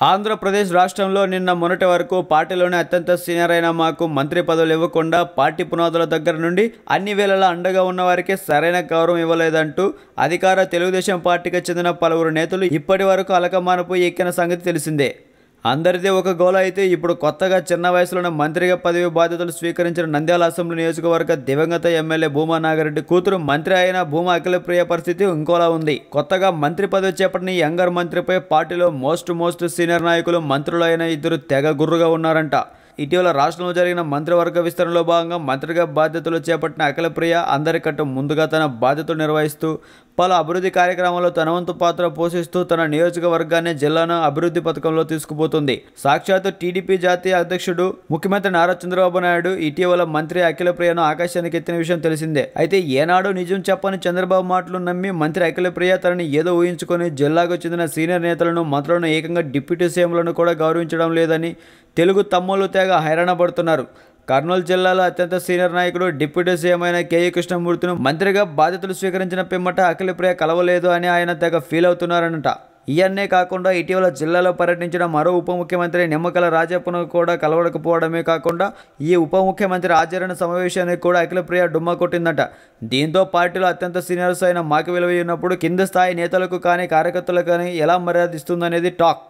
ఆంధ్రప్రదేశ్ రాష్ట్రంలో నిన్న మొన్నటి వరకు పార్టీలోనే అత్యంత సీనియర్ అయిన మాకు మంత్రి పదవులు ఇవ్వకుండా పార్టీ పునాదుల దగ్గర నుండి అన్ని వేళలా అండగా ఉన్న వారికి సరైన గౌరవం ఇవ్వలేదంటూ అధికార తెలుగుదేశం పార్టీకి చెందిన పలువురు నేతలు ఇప్పటి వరకు అలకమానపు ఎక్కిన సంగతి తెలిసిందే. అందరిది ఒక గోల అయితే ఇప్పుడు కొత్తగా చిన్న వయసులోనే మంత్రిగా పదవి బాధ్యతలు స్వీకరించిన నంద్యాల అసెంబ్లీ నియోజకవర్గ దివంగత ఎమ్మెల్యే భూమా నాగరెడ్డి కూతురు మంత్రి అయిన భూమా అఖిలప్రియ పరిస్థితి ఇంకోలా ఉంది. కొత్తగా మంత్రి పదవి చేపట్టిన యంగర్ మంత్రిపై పార్టీలో మోస్ట్ మోస్ట్ సీనియర్ నాయకులు మంత్రులు అయిన ఇద్దరు తెగ గుర్రుగా ఉన్నారంట. ఇటీవల రాష్ట్రంలో జరిగిన మంత్రివర్గ విస్తరణలో భాగంగా మంత్రిగా బాధ్యతలు చేపట్టిన అఖిలప్రియ అందరికంటే ముందుగా తన బాధ్యతలు నిర్వహిస్తూ పలు అభివృద్ధి కార్యక్రమాల్లో తన వంతు పాత్ర పోషిస్తూ తన నియోజకవర్గాన్ని జిల్లాను అభివృద్ధి పథకంలో తీసుకుపోతుంది. సాక్షాత్తు టీడీపీ జాతీయ అధ్యక్షుడు ముఖ్యమంత్రి నారా చంద్రబాబు నాయుడు ఇటీవల మంత్రి అఖిలప్రియను ఆకాశానికి ఎత్తిన విషయం తెలిసిందే. అయితే ఏనాడు నిజం చెప్పని చంద్రబాబు మాటలు నమ్మి మంత్రి అఖిలప్రియ తనని ఏదో ఊహించుకొని జిల్లాకు చెందిన సీనియర్ నేతలను మంత్రులను ఏకంగా డిప్యూటీ సీఎంలను కూడా గౌరవించడం లేదని తెలుగు తమ్ముళ్ళు తెగ హైరాణ పడుతున్నారు. కర్నూలు జిల్లాలో అత్యంత సీనియర్ నాయకుడు డిప్యూటీ సీఎం అయిన కేఈ కృష్ణమూర్తిను మంత్రిగా బాధ్యతలు స్వీకరించిన పిమ్మట అఖిలప్రియ కలవలేదు అని ఆయన తెగ ఫీల్ అవుతున్నారనట. ఇవన్నీ కాకుండా ఇటీవల జిల్లాలో పర్యటించిన మరో ఉప ముఖ్యమంత్రి నిమ్మకల రాజప్పను కూడా కలవడకపోవడమే కాకుండా ఈ ఉప ముఖ్యమంత్రి ఆచరణ సమావేశానికి కూడా అఖిలప్రియ డుమ్మా కొట్టిందట. దీంతో పార్టీలో అత్యంత సీనియర్స్ అయిన మాకు విలువ ఉన్నప్పుడు కింద స్థాయి నేతలకు కానీ కార్యకర్తలకు కానీ ఎలా మర్యాద ఇస్తుందనేది టాక్.